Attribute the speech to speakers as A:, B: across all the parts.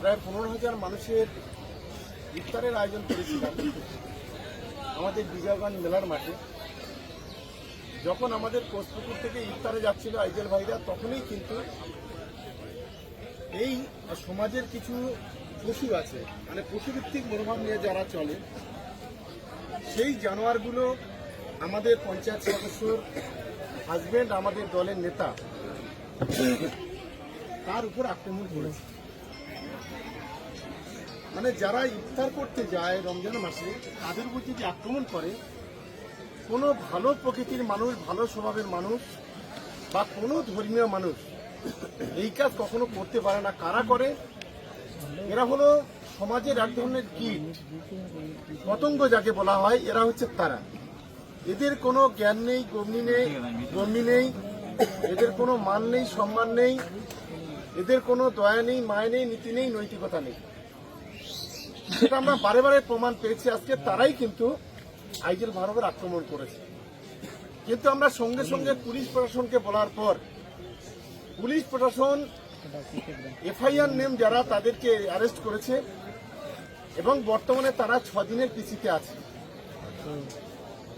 A: প্রায় পনেরো হাজার মানুষের ইফতারের আয়োজন করেছিলাম আমাদের বিজয়গঞ্জ মেলার মাঠে। যখন আমাদের কোচপুকুর থেকে ইফতারে যাচ্ছিল আইজেল ভাইরা, তখনই কিন্তু এই সমাজের কিছু পশু আছে মানে পশুভিত্তিক মনোভাব নিয়ে যারা চলে, সেই জানোয়ারগুলো আমাদের পঞ্চায়েত সদস্যর হাজবেন্ড আমাদের দলের নেতা, তার উপর আক্রমণ করেছে। মানে যারা ইফতার করতে যায় রমজান মাসে, তাদের উপর যদি আক্রমণ করে, কোনো ভালো প্রকৃতির মানুষ, ভালো স্বভাবের মানুষ বা কোনো ধর্মীয় মানুষ এই কাজ কখনো করতে পারে না। কারা করে? এরা হলো সমাজের এক ধরনের কীট। পতঙ্গ যাকে বলা হয়, এরা হচ্ছে তারা। এদের কোনো জ্ঞান নেই, গম্নি নেই গম্নি নেই। এদের কোনো মান নেই, সম্মান নেই। এদের কোনো দয়া নেই, মায় নেই, নীতি নেই, নৈতিকতা নেই। সেটা আমরা বারে বারে প্রমাণ পেয়েছি। আজকে তারাই কিন্তু আইজেল ভারতের আক্রমণ করেছে। কিন্তু আমরা সঙ্গে সঙ্গে পুলিশ প্রশাসনকে বলার পর, পুলিশ প্রশাসন, এফআইআর নেম যারা তাদেরকে অ্যারেস্ট করেছে এবং বর্তমানে তারা ছ দিনের পিছিতে আছে।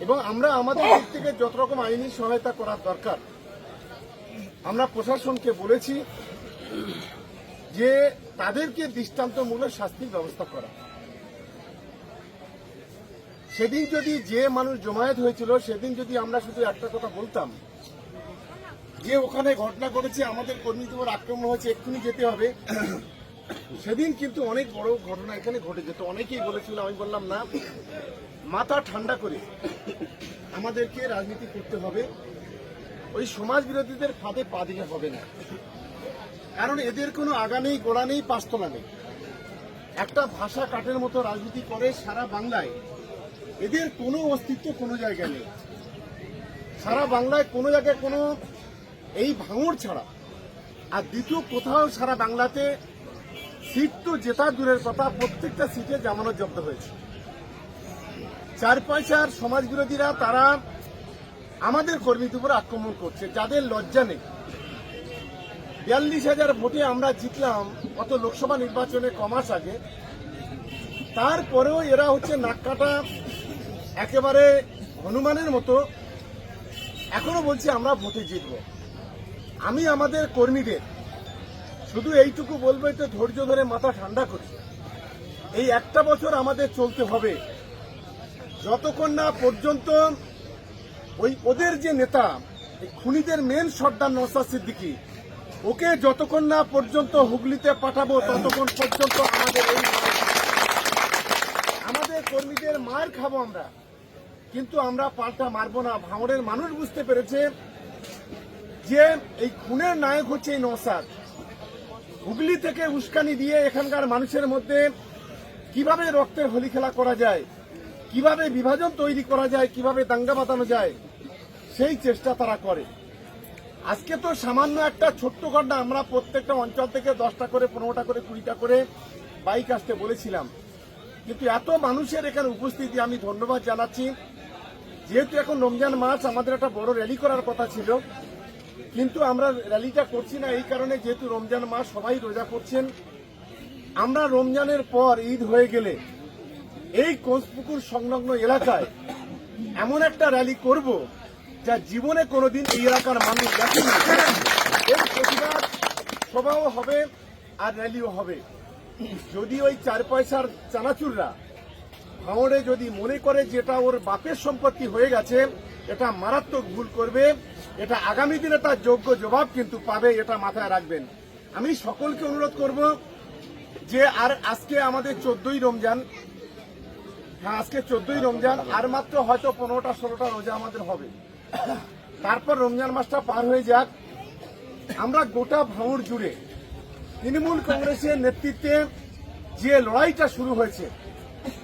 A: এবং আমরা আমাদের দিক থেকে যত রকম আইনি সহায়তা করার দরকার, আমরা প্রশাসনকে বলেছি যে তাদেরকে দৃষ্টান্তমূলক শাস্তির ব্যবস্থা করা। সেদিন যদি যে মানুষ জমায়েত হয়েছিল, সেদিন যদি আমরা শুধু একটা কথা বলতাম, যে ওখানে ঘটনা ঘটেছে, আমাদের কর্মীদের উপর আক্রমণ হয়েছে, এক্ষুনি যেতে হবে। সেদিন কিন্তু অনেক বড় ঘটনা এখানে ঘটে যেত অনেকেই বলেছিল, আমি বললাম, না, মাথা ঠান্ডা করে আমাদেরকে রাজনীতি করতে হবে। ওই সমাজ বিরোধীদের ফাঁদে পা দিলে হবে না। কারণ এদের কোনো আগা নেই, গোড়া নেই, পাঁচতলা নেই। একটা ভাষা কাঠের মতো রাজনীতি করে সারা বাংলায়। এদের কোনো অস্তিত্ব কোনো জায়গায় নেই। সারা বাংলায় কোনো জায়গায় কোনো এই ভাঙড় ছাড়া। আর দ্বিতীয় কোথাও সারা বাংলাতে সিট তো জেতা দূরের কথা, প্রত্যেকটা সিটে জামানত জব্দ হয়েছে। চার পয়সার সমাজ বিরোধীরা তারা আমাদের কর্মীদের উপর আক্রমণ করছে, যাদের লজ্জা নেই। বিয়াল্লিশ হাজার ভোটে আমরা জিতলাম গত লোকসভা নির্বাচনে কমাস আগে। তারপরেও এরা হচ্ছে নাক কাটা একেবারে হনুমানের মতো। এখনও বলছি আমরা ভোটে জিতব। আমি আমাদের কর্মীদের শুধু এইটুকু বলব তো ধৈর্য ধরে মাথা ঠান্ডা করি। এই একটা বছর আমাদের চলতে হবে। যতক্ষণ না পর্যন্ত ওই ওদের যে নেতা খুনিদের মেন সর্দার নৌসাদ সিদ্দিকী ওকে যতক্ষণ না পর্যন্ত হুগলিতে পাঠাবো, ততক্ষণ পর্যন্ত আমাদের এই আমাদের কর্মীদের মার খাব আমরা। কিন্তু আমরা পাল্টা মারবো না। ভাঙড়ের মানুষ বুঝতে পেরেছে যে এই খুনের নায়ক হচ্ছে এই নৌসাদ হুগলি থেকে উস্কানি দিয়ে এখানকার মানুষের মধ্যে কীভাবে রক্তের হোলি খেলা করা যায়, কীভাবে বিভাজন তৈরি করা যায়, কীভাবে দাঙ্গা বাঁধানো যায়, সেই চেষ্টা তারা করে। আজকে তো সামান্য একটা ছোট্ট ঘটনা, আমরা প্রত্যেকটা অঞ্চল থেকে দশটা করে, পনেরোটা করে, কুড়িটা করে বাইক আসতে বলেছিলাম। কিন্তু এত মানুষের এখানে উপস্থিতি, আমি ধন্যবাদ জানাচ্ছি। যেহেতু এখন রমজান মাস, আমাদের একটা বড় র্যালি করার কথা ছিল। কিন্তু আমরা র্যালিটা করছি না, এই কারণে যেহেতু রমজান মাস, সবাই রোজা করছেন। আমরা রমজানের পর ঈদ হয়ে গেলে এই কোচপুকুর সংলগ্ন এলাকায় এমন একটা র্যালি করব যা জীবনে কোনোদিন এই এলাকার মানুষ দেখেনি। এর প্রতিবাদ সভাও হবে আর র্যালিও হবে। যদি ওই চার পয়সার চানাচুররা ভাঙড়ে যদি মনে করে যেটা ওর বাপের সম্পত্তি হয়ে গেছে, এটা মারাত্মক ভুল করবে, এটা আগামী দিনে তার যোগ্য জবাব কিন্তু পাবে, এটা মাথায় রাখবেন। আমি সকলকে অনুরোধ করব যে আর আজকে আমাদের চোদ্দই রমজান হ্যাঁ আজকে চোদ্দই রমজান, আর মাত্র হয়তো পনেরোটা, ষোলোটা রোজা আমাদের হবে। তারপর রমজান মাসটা পার হয়ে যাক আমরা গোটা ভাঙড় জুড়ে তৃণমূল কংগ্রেসের নেতৃত্বে যে লড়াইটা শুরু হয়েছে,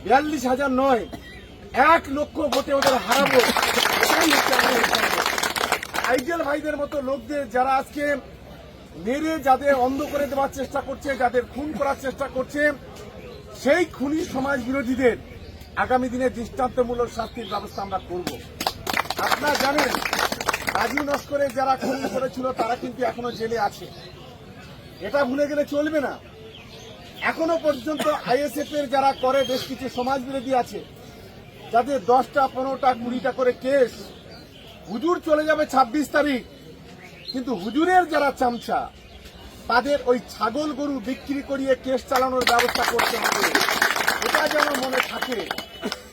A: বিয়াল্লিশ হাজার নয়, এক লক্ষ ভোটে ওদের হারাবো। আইডিয়াল ভাইদের মতো লোকদের যারা আজকে মেরে যাদের অন্ধ করে দেওয়ার চেষ্টা করছে, যাদের খুন করার চেষ্টা করছে, সেই খুনি সমাজ বিরোধীদের আগামী দিনে দৃষ্টান্তমূলক শাস্তির ব্যবস্থা আমরা করব আপনারা জানেন রাজু নস্করে যারা খুন করেছিল, তারা কিন্তু এখনও জেলে আছে। এটা ভুলে গেলে চলবে না। এখনও পর্যন্ত আইএসএফ এর যারা করে, বেশ কিছু সমাজ বিরোধী আছে। যাদের দশটা, পনেরোটা, কুড়িটা করে কেস, হুজুর চলে যাবে ছাব্বিশ তারিখ। কিন্তু হুজুরের যারা চামচা, তাদের ওই ছাগল গরু বিক্রি করিয়ে কেস চালানোর ব্যবস্থা করতে হবে। এটা যেন মনে থাকে।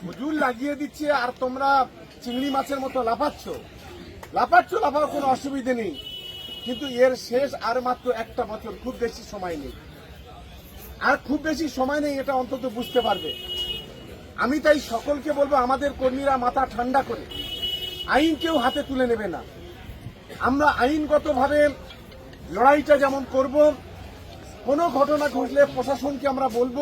A: হুজুর লাগিয়ে দিচ্ছে, আর তোমরা চিংড়ি মাছের মতো লাফাচ্ছ। লাফাচ্ছ লাফার কোনো অসুবিধে নেই। কিন্তু এর শেষ আর মাত্র একটা বছর, খুব বেশি সময় নেই। আর খুব বেশি সময় নেই, এটা অন্তত বুঝতে পারবে। আমি তাই সকলকে বলব, আমাদের কর্মীরা মাথা ঠান্ডা করে। আইন কেউ হাতে তুলে নেবে না। আমরা আইনগতভাবে লড়াইটা যেমন করব, কোনো ঘটনা ঘটলে প্রশাসনকে আমরা বলব,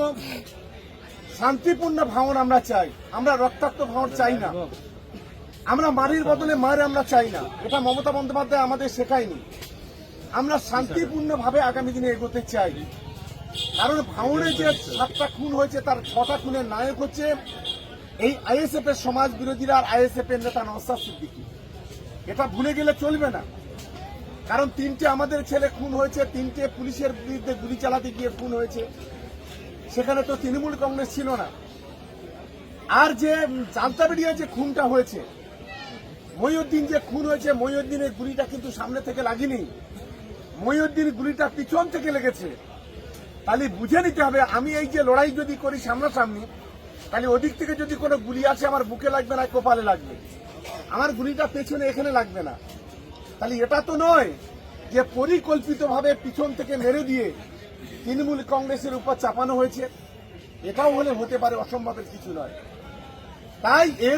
A: শান্তিপূর্ণ ভাঙন আমরা চাই। আমরা রক্তাক্ত ভাঙন চাই না। আমরা মারির বদলে মার আমরা চাই না। এটা মমতা বন্দ্যোপাধ্যায় আমাদের শেখায়নি। আমরা শান্তিপূর্ণভাবে আগামী দিনে এগোতে চাই। কারণ ভাঙড়ে যে সাতটা খুন হয়েছে, তার ছটা খুনের নায়ক হচ্ছে এই আইএসএফ এর সমাজ বিরোধীরা আর আইএসএফ এর নেতা নওসাদ সিদ্দিকী। এটা ভুলে গেলে চলবে না। কারণ তিনটে আমাদের ছেলে খুন হয়েছে, তিনটে পুলিশের বিরুদ্ধে গুলি চালাতে গিয়ে খুন হয়েছে। সেখানে তো তৃণমূল কংগ্রেস ছিল না। আর যে জালতাবেড়িয়া যে খুনটা হয়েছে মহিউদ্দিন যে খুন হয়েছে, মহিউদ্দিনের গুলিটা কিন্তু সামনে থেকে লাগেনি। মহিউদ্দিন গুলিটা পিছন থেকে লেগেছে। তাহলে বুঝে নিতে হবে, আমি এই যে লড়াই যদি করি সামনাসামনি, তাহলে ওদিক থেকে যদি কোনো গুলি আসে, আমার বুকে লাগবে না, কপালে লাগবে। আমার গুলিটা পেছনে, এখানে লাগবে না। তাহলে এটা তো নয় যে পরিকল্পিতভাবে পিছন থেকে মেরে দিয়ে তৃণমূল কংগ্রেসের উপর চাপানো হয়েছে। এটাও হলে হতে পারে, অসম্ভবের কিছু নয়। তাই এ